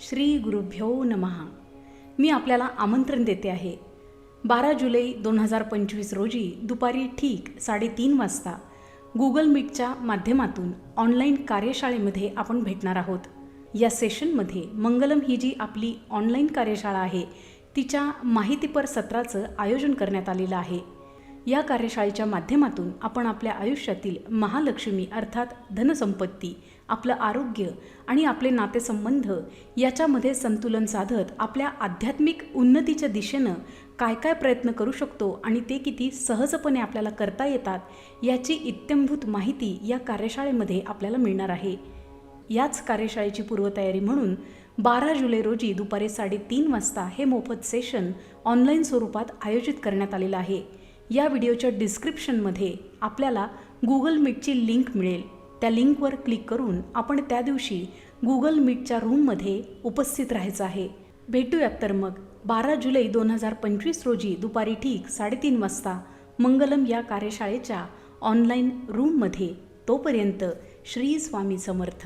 श्री गुरुभ्यो नमः. मी आपल्याला आमंत्रण देते आहे. बारा जुलै दोन हजार पंचवीस रोजी दुपारी ठीक साडेतीन वाजता गुगल मीटच्या माध्यमातून ऑनलाईन कार्यशाळेमध्ये आपण भेटणार आहोत. या सेशनमध्ये मंगलम ही जी आपली ऑनलाईन कार्यशाळा आहे तिच्या माहितीपर सत्राचं आयोजन करण्यात आलेलं आहे. या कार्यशाळेच्या माध्यमातून आपण आपल्या आयुष्यातील महालक्ष्मी अर्थात धनसंपत्ती आपलं आरोग्य आणि आपले नातेसंबंध याच्यामध्ये संतुलन साधत आपल्या आध्यात्मिक उन्नतीच्या दिशेनं काय काय प्रयत्न करू शकतो आणि ते किती सहजपणे आपल्याला करता येतात याची इत्यंभूत माहिती या कार्यशाळेमध्ये आपल्याला मिळणार आहे. याच कार्यशाळेची पूर्वतयारी म्हणून बारा जुलै रोजी दुपारी साडेतीन वाजता हे मोफत सेशन ऑनलाईन स्वरूपात आयोजित करण्यात आलेलं आहे. या व्हिडिओच्या डिस्क्रिप्शनमध्ये आपल्याला गुगल मीटची लिंक मिळेल. त्या लिंकवर क्लिक करून आपण त्या दिवशी गुगल मीटच्या रूममध्ये उपस्थित राहायचं आहे. भेटूयात तर मग. बारा जुलै दोन हजार पंचवीस रोजी दुपारी ठीक साडेतीन वाजता मंगलम या कार्यशाळेच्या ऑनलाईन रूममध्ये तोपर्यंत श्री स्वामी समर्थ.